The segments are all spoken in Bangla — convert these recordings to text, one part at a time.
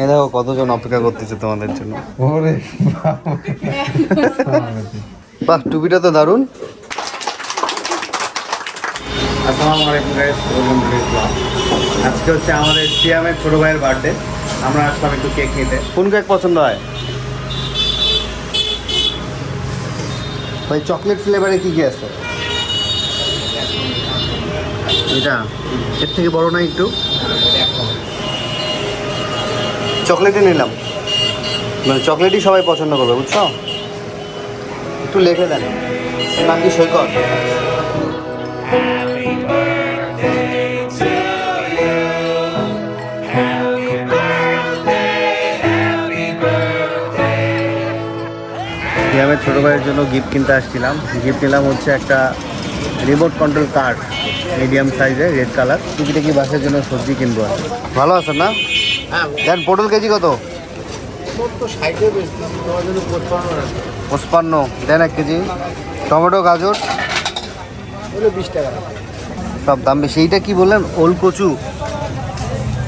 এই দেখো কতজন অপেক্ষা করতেছে তোমাদের জন্য। ওরে বাহ টুপিটা তো দারুণ। আসসালামু আলাইকুম গাইস ওয়েলকাম টু ব্লগ আজকে হচ্ছে আমাদের সিয়ামের ছোট ভাইয়ের বার্থডে আমরা আসলাম একটু কেক নিতে কোন কেক পছন্দ হয়? ভাই চকলেট ফ্লেভারে কি কি আছে? এটা এর থেকে বড় না একটু? চকলেটই নিলাম। মানে চকলেটই সবাই পছন্দ করবে বুঝছ? একটু লেখে দেন। নাম কি সৈকত? আমি ছোটো ভাইয়ের জন্য গিফট কিনতে আসছিলাম। গিফট নিলাম হচ্ছে একটা রিমোট কন্ট্রোল কার মিডিয়াম সাইজের রেড কালার টুকিটা কি বাসের জন্য সবজি কিনবো? আর ভালো আছেন না? দেন পটল কেজি কত? পঁচপান্ন দেন এক কেজি। টমেটো গাজর? বিশ টাকা। সব দাম বেশি। এইটা কি বললেন? ওল কচু?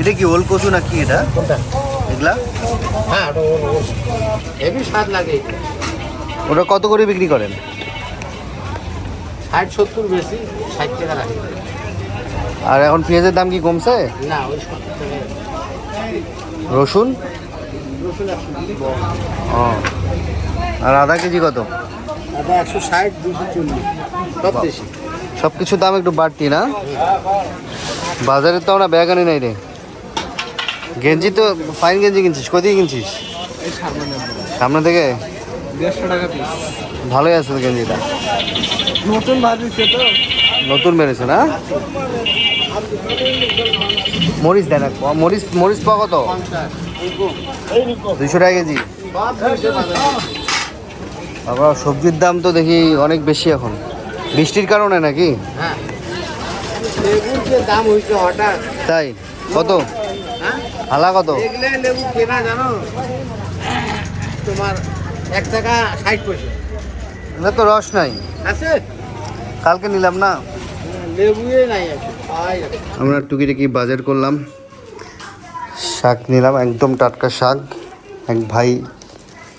এটা কি ওল কচু না কি এটা এগুলা? হ্যাঁ হেভি স্বাদ লাগে ওটা কত করে বিক্রি করেন? ষাট সত্তর বেশি। ষাট টাকা লাগে আর এখন পেঁয়াজের দাম কি কমছে? না ওই রসুন? রসুন ও। আর আধা কেজি কত? আদা একশো ষাট দুশো চল্লিশ। সব কিছুর দাম একটু বাড়তি না? বাজারে তো আমরা ব্যাগ আনি নাই রে। গেঞ্জি তো ফাইন গেঞ্জি কিনছিস কোথায় কিনছিস? সামনে থেকে? দেড়শো টাকা পিস ভালোই আছে গেঞ্জিটা। নতুন ভাজিছে তো। নতুন বেড়েছে না? মরিচ দেন। মরিচ মরিচ পাওয়া কত? দুশো টাকা কেজি। বাবা সবজির দাম তো দেখি অনেক বেশি এখন। বৃষ্টির কারণে নাকি? দাম হয়েছে হঠাৎ তাই কত? হালা কত? লেবু কেনা জানো তোমার এক টাকা ষাট পয়সা না তো রস নাই। আছে? কালকে নিলাম না? আমরা টুকিটাকি বাজার করলাম। শাক নিলাম, একদম টাটকা শাক। এক ভাই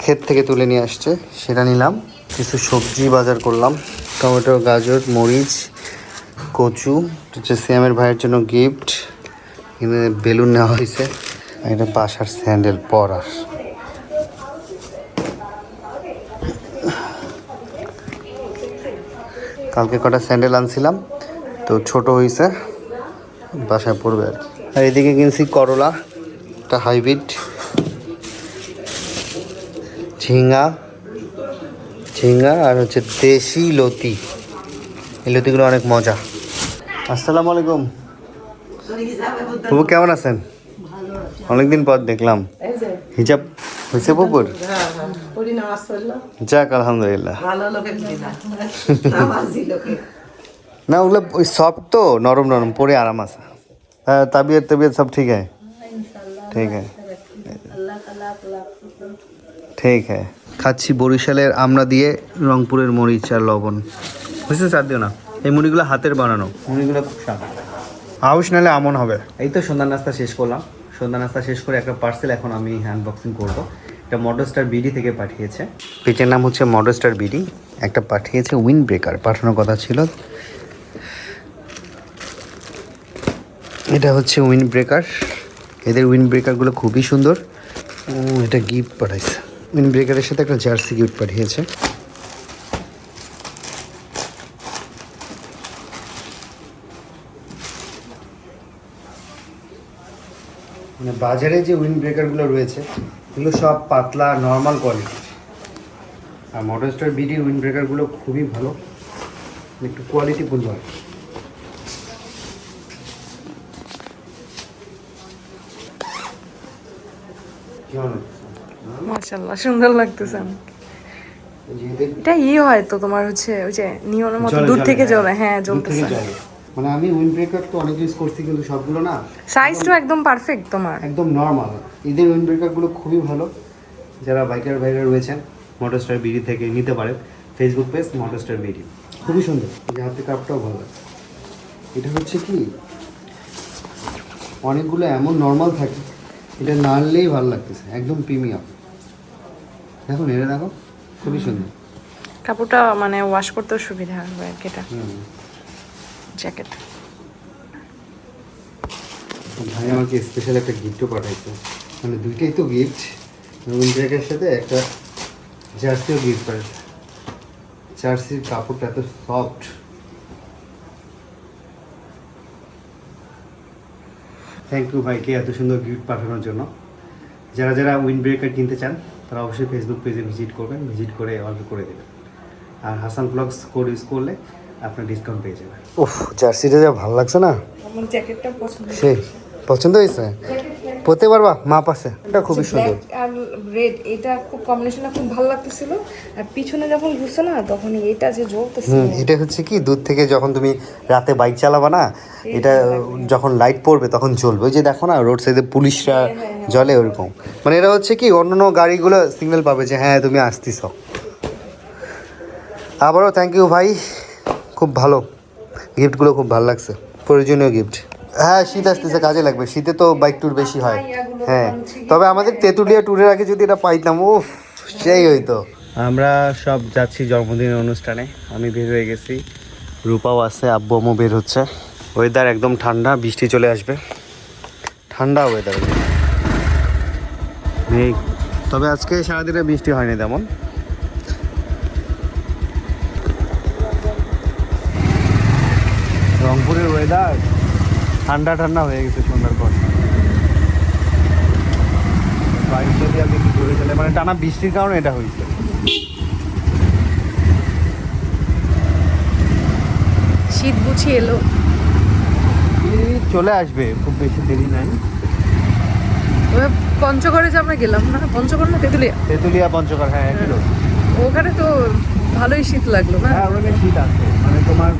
ক্ষেত থেকে তুলে নিয়ে আসছে, সেটা নিলাম। কিছু সবজি বাজার করলাম। টমেটো, গাজর, মরিচ, কচু, হচ্ছে সিয়ামের ভাইয়ের জন্য গিফট এখানে বেলুন নেওয়া হয়েছে। এটা বাসার স্যান্ডেল, পরার। কালকে কটা স্যান্ডেল আনছিলাম। তো ছোট হয়েছে বাসায় পড়বে আর কি। আর এদিকে কিনছি করলা। একটা হাইব্রিড। ঝিঙ্গা। ঝিঙ্গা আর হচ্ছে দেশি লতি। এই লতিগুলো অনেক মজা। আসসালামু আলাইকুম। তবু কেমন আছেন? অনেকদিন পর দেখলাম। হিজাব হয়েছে পুকুর পড়ি নামাজ পড়ল। যাক আলহামদুলিল্লাহ। না ওগুলো ওই সফট তো নরম নরম পরে আরাম আছে। হ্যাঁ তবিয়ত তবিয়ত সব ঠিক है ঠিক है ঠিক হ্যাঁ খাচ্ছি বরিশালের আমরা দিয়ে রংপুরের মরিচ আর লবণ। বুঝতে চার দিও না। এই মুড়িগুলো হাতের বানানো। মুড়িগুলো খুব স্বাদ। আউশ নালে আমন হবে। এই তো সন্ধ্যা নাস্তা শেষ করলাম। সন্ধ্যা নাস্তা শেষ করে একটা পার্সেল এখন আমি আনবক্সিং করব। এটা মডেস্টার বিডি থেকে পাঠিয়েছে। পেজের নাম হচ্ছে মডেস্টার বিডি একটা পাঠিয়েছে উইন ব্রেকার পাঠানোর কথা ছিল। এটা হচ্ছে উইন ব্রেকার এদের উইন ব্রেকারগুলো খুবই সুন্দর। এটা গিফট পাঠাইছে। উইন ব্রেকারের সাথে একটা জার্সি গিফট পাঠিয়েছে। মানে বাজারে যে উইন ব্রেকারগুলো রয়েছে, এগুলো সব পাতলা নর্মাল কোয়ালিটির আর মডেস্টার বিডির উইন ব্রেকারগুলো খুবই ভালো। একটু কোয়ালিটিফুল হয় কেমন মাশাল্লাহ সুন্দর লাগতেছে এটা ইয়ে হয় তো তোমার হচ্ছে ওই যে নিয়নের মতো দূর থেকে হ্যাঁ। জ্বলে হ্যাঁ দূর থেকে জ্বলতেছে। মানে আমি উইন্ড ব্রেকার তো অনেক ইউজ করছি কিন্তু সবগুলো না সাইজটাও একদম পারফেক্ট তোমার। একদম নর্মাল এদের উইন্ড ব্রেকারগুলো খুবই ভালো। যারা বাইকার ভাইরা রয়েছেন মোটরস্টার বিডি থেকে নিতে পারেন। ফেসবুক পেজ মোটরস্টার বিডি খুবই সুন্দর। এই হাতে কাপটাও ভালো এটা হচ্ছে কি? অনেকগুলো এমন নর্মাল থাকে এটা নাড়লেই ভালো লাগতেছে একদম প্রিমিয়াম। দেখো নেড়ে দেখো খুবই সুন্দর। কাপড়টা মানে ওয়াশ করতেও সুবিধা হবে আর কি এটা। জ্যাকেট ভাই আমাকে স্পেশাল একটা গিফটও পাঠাইছে। মানে দুইটাই তো গিফট রুম জ্যাকের সাথে একটা জার্সিও গিফট পাঠাইছে। জার্সির কাপড়টা এত সফট থ্যাংক ইউ ভাইকে এত সুন্দর গিফট পাঠানোর জন্য। যারা যারা উইন্ড ব্রেকার কিনতে চান তারা অবশ্যই ফেসবুক পেজে ভিজিট করবেন ভিজিট করে অর্ডার করে দেবেন। আর হাসান ব্লগস কোড ইউজ করলে আপনার ডিসকাউন্ট পেয়ে যাবেন। ওহ জার্সিটা যা ভালো লাগছে না? আমার জ্যাকেটটা পছন্দ সেই পছন্দ হয়েছে? পরতে পারবা মাপ আছে? এটা খুবই সুন্দর। রেড এটা খুব কম্বিনেশনটা খুব ভালো লাগতেছিল। আর পিছনে যখন ঘুরছে না তখন এটা যে জ্বলতেছিল। এটা হচ্ছে কি দূর থেকে যখন তুমি রাতে বাইক চালাবা না এটা যখন লাইট পড়বে তখন জ্বলবে। ওই যে দেখো না রোড সাইডে পুলিশরা জ্বলে ওরকম। মানে এটা হচ্ছে কি অন্য গাড়িগুলো সিগন্যাল পাবে যে হ্যাঁ তুমি আসতিস আবারও থ্যাংক ইউ ভাই। খুব ভালো। গিফটগুলো খুব ভালো লাগছে। প্রয়োজনীয় গিফট হ্যাঁ শীত আসতেছে, কাজে লাগবে। শীতে তো বাইক ট্যুর বেশি হয়। হ্যাঁ তবে আমাদের তেঁতুলিয়া ট্যুরের আগে যদি এটা পাইতাম ও সেই হইতো। আমরা সব যাচ্ছি জন্মদিনের অনুষ্ঠানে। আমি বের হয়ে গেছি। রূপাও আছে, আব্বু বের হচ্ছে। ওয়েদার একদম ঠান্ডা, বৃষ্টি চলে আসবে। ঠান্ডা ওয়েদার মেঘ। তবে আজকে সারাদিনে বৃষ্টি হয়নি তেমন। রংপুরের ওয়েদার ঠান্ডা ঠান্ডা হয়ে গেছে সন্ধ্যার পর। চলে। মানে টানা বৃষ্টির কারণে এটা হয়েছে। শীত বুঝি এলো। চলে আসবে খুব বেশি দেরি নাই। পঞ্চগড়ে যে আমরা গেলাম না পঞ্চগড় না তেঁতুলিয়া? তেঁতুলিয়া পঞ্চগড় হ্যাঁ একই ওখানে তো ভালোই শীত লাগল না? হ্যাঁ ওখানে শীত আছে। মানে তোমার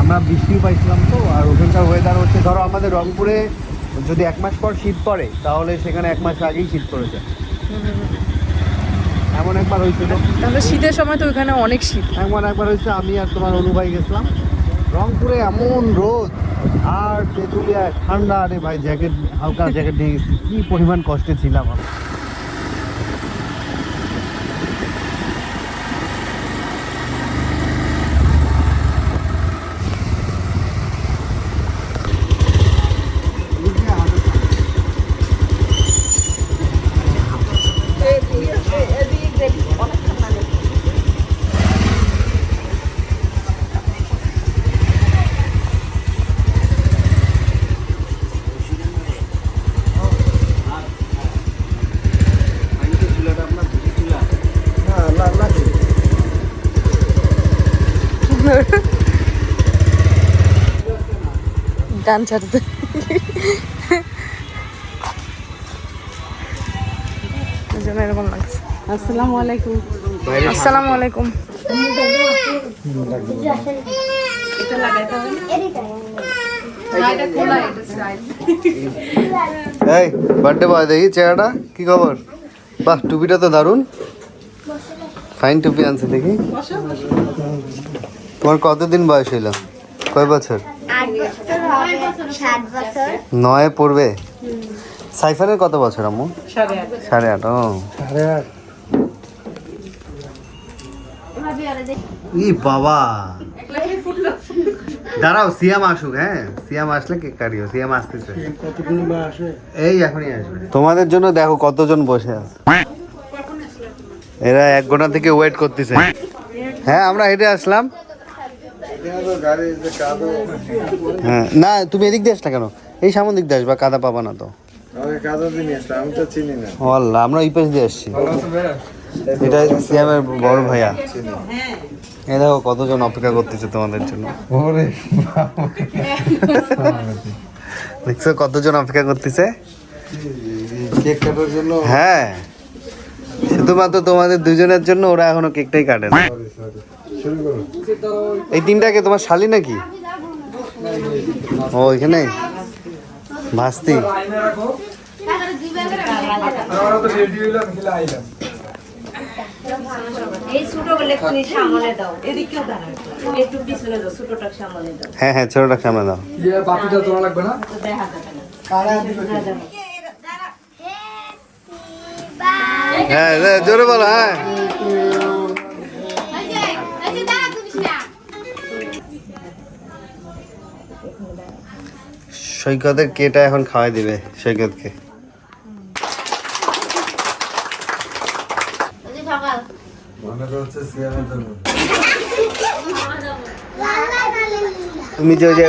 আমরা বৃষ্টিও পাইছিলাম তো আর ওখানকার ওয়েদার হচ্ছে ধরো আমাদের রংপুরে যদি এক মাস পর শীত পড়ে তাহলে সেখানে এক মাস আগেই শীত পড়ে যায় এমন একবার হয়েছিল। তাহলে শীতের সময় তো ওখানে অনেক শীত। এমন একবার হয়েছে আমি আর তোমার অনুভাই গেছিলাম। রংপুরে এমন রোদ আর তেঁতুলিয়ায় ঠান্ডা আরে ভাই জ্যাকেট হালকা জ্যাকেট নিয়ে গেছি কি পরিমাণ কষ্টে ছিলাম আমি। গান ছাড়তে। এরকম লাগছে। এই, বার্থডে দেখি চেহারাটা, কি খবর? বাহ, টুপিটা তো দারুণ। ফাইন টুপি আনছে, দেখি। তোমার কতদিন বয়স হইল? কয় বছর আট বছর হবে সাত বছর নয় পড়বে? সাইফারের কত বছর আম্মু? সাড়ে আট। সাড়ে আট ও। সাড়ে আট। ই বাবা। দাঁড়াও সিয়াম আসুক হ্যাঁ? সিয়াম আসলে কেক কাটিও সিয়াম আসতেছে। এই এখনই আসবে। তোমাদের জন্য দেখো কতজন বসে আছে। এরা এক ঘণ্টা থেকে ওয়েট করতেছে। হ্যাঁ আমরা হেঁটে আসলাম। হ্যাঁ না তুমি এদিক দিয়ে আসলা কেন? এই সামন দিক দিয়ে আসবা কাদা পাবা না তো। ও আল্লাহ আমরা এই পাশ দিয়ে আসছি। এটা সিয়ামের বড় ভাইয়া। এ দেখো কতজন অপেক্ষা করতেছে তোমাদের জন্য। দেখছ কতজন অপেক্ষা করতেছে? কেক কাটার জন্য? হ্যাঁ। শুধুমাত্র তোমাদের দুজনের জন্য ওরা এখনও কেকটাই কাটে না। শুরু করো। এই তিনটাকে তোমার শালি নাকি? ও এখানে ভাস্তি। এই ছোট বলে তুমি সামনে দাও। এদিকেও দাঁড়াও একটু। পিছনে দাও ছোটটা সামনে দাও। হ্যাঁ হ্যাঁ ছোটটা সামনে দাও। তো দেখা যাবে না। হ্যাঁ হ্যাঁ, জোরে বলো হ্যাঁ। সৈকতের কেটা এখন খাওয়াই দিবে সৈকতকে। তুমি যে ওই যে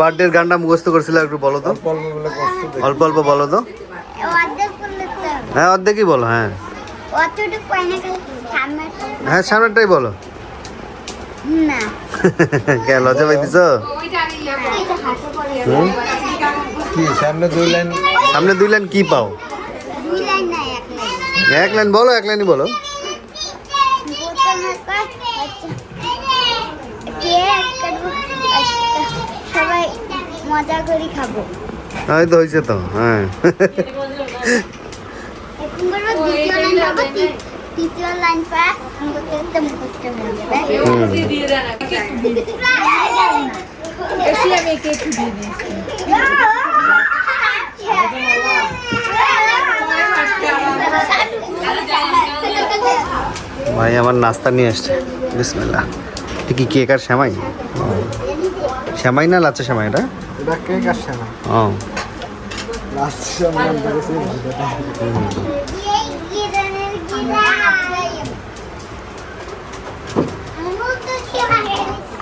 বার্থডের গানটা মুখস্থ করেছিলে একটু বলো তো। অল্প অল্প বলে তো। হ্যাঁ অর্ধেকই বলো হ্যাঁ। হ্যাঁ সামনেরটাই বলো। না। কে লজ্জা কি সামনে দুই লাইন? সামনে দুই লাইন কি পাও? এক লাইন। বলো এক লাইনই বলো। আচ্ছা, আচ্ছা, সবাই মজা করে খাব। এই তো হয়েছে তো হ্যাঁ। লাইন ভাই আমার নাস্তা নিয়ে আসছে। বিসমিল্লাহ। এটা কি কেক আর শ্যামাই শ্যামাই না লাচ্চা শ্যামাই এটা? এটা কেক আসছে না ও। দেখেছি।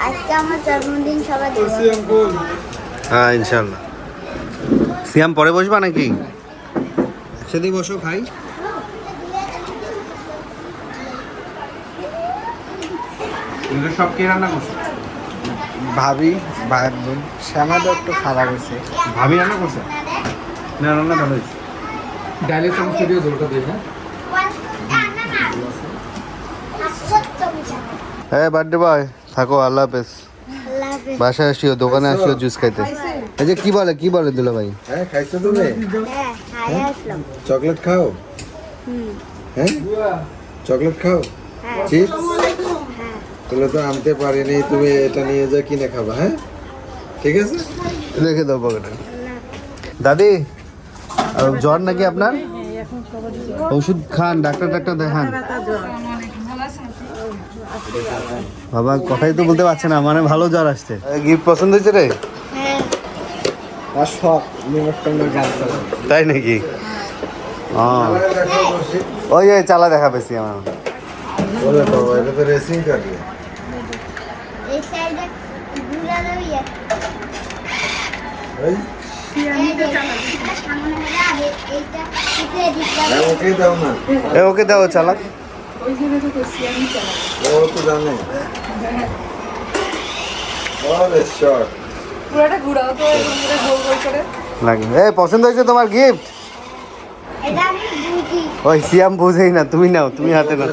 আজকে আমার জন্মদিন সবাই সিয়াম হ্যাঁ ইনশাল্লাহ। সিয়াম পরে বসবা নাকি? একসাথেই বসো খাই। সব কে রান্না করছ? ভাবি ভাইয়ের বোন। শ্যামাটা একটু খারাপ হয়েছে। ভাবি রান্না করছে? না রান্না ভালো হয়েছে। ডাইলে সমস্ত দিয়ে জলটা দিয়ে হ্যাঁ? হ্যাঁ বার্থডে বয় থাকো আল্লাহ হাফেজ। বাসায় আসিও দোকানে আসিও জুস খাইতে। এই যে কি বলে কি বলে দুলা ভাই? হ্যাঁ খাইছো তুমি? হ্যাঁ খাই আসলাম। চকলেট খাও? হ্যাঁ? চকলেট খাও? চিপস তাহলে তো আনতে পারিনি তুমি এটা নিয়ে যা কিনে খাবা হ্যাঁ? ঠিক আছে? রেখে দাও পকেটে। দাদি আর জ্বর নাকি আপনার? ওষুধ খান ডাক্তার ডাক্তার দেখান। বাবা কথাই তো বলতে পারছে না মানে ভালো জ্বর আসছে। গিফট পছন্দ হয়েছে রে? হ্যাঁ। তাই নাকি? ও। ওই ওই চালা দেখা পেয়েছি আমার। ওরে ওকে দাও চালাক ও তো জানে পছন্দ হয়েছে তোমার গিফট ওই সিয়াম বুঝেই না তুমি নাও তুমি হাতে নাও।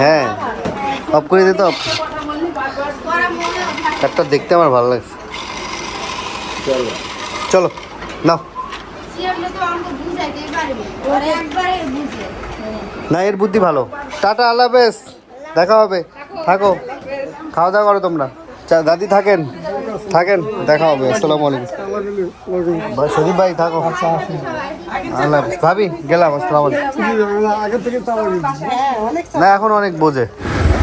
হ্যাঁ অফ করে দিতে অফ একটা দেখতে আমার ভালো লাগছে। চলো। চলো নাও। না এর বুদ্ধি ভালো। টাটা আল্লাহ হাফেজ। দেখা হবে। থাকো। খাওয়া দাওয়া করো তোমরা। চা দাদি থাকেন? থাকেন? দেখা হবে। আসসালামু আলাইকুম। ভাই সদীপ ভাই থাকো। আল্লাহ হাফেজ। ভাবি গেলাম। আসসালামু আলাইকুম। না এখন অনেক বোঝে।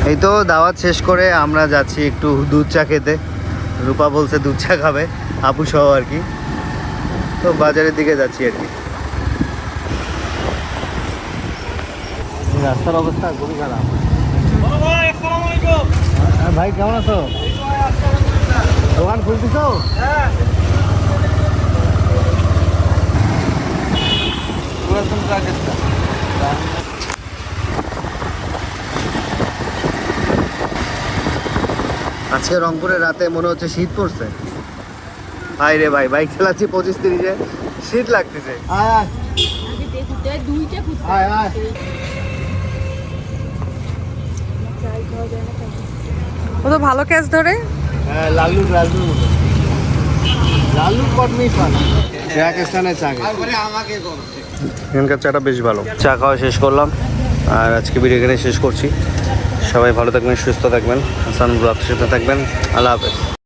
এই তো দাওয়াত শেষ করে আমরা যাচ্ছি একটু দুধ চা খেতে। রূপা বলছে দুধ চা খাবে আপু সহ আর কি। তো বাজারের দিকে যাচ্ছি আর কি। রাস্তার অবস্থা খুবই খারাপ। হ্যাঁ, ভাই কেমন আছো? দোকান খুলতেছ? আজকে রংপুরে রাতে মনে হচ্ছে শীত পড়ছে। ভাই রে ভাই বাইক চালাচ্ছি পঁচিশ তিরিশে। শীত লাগতেছে। ও তো ভালো ক্যাচ ধরে। হ্যাঁ লালু লালু লালু কটমি ফান চা আমাকে এখানকার চাটা বেশ ভালো। চা খাওয়া শেষ করলাম। আর আজকে ভিডিও এখানে শেষ করছি। সবাই ভালো থাকবেন সুস্থ থাকবেন। হাসান ব্লগের সাথে থাকবেন। আল্লাহ হাফেজ।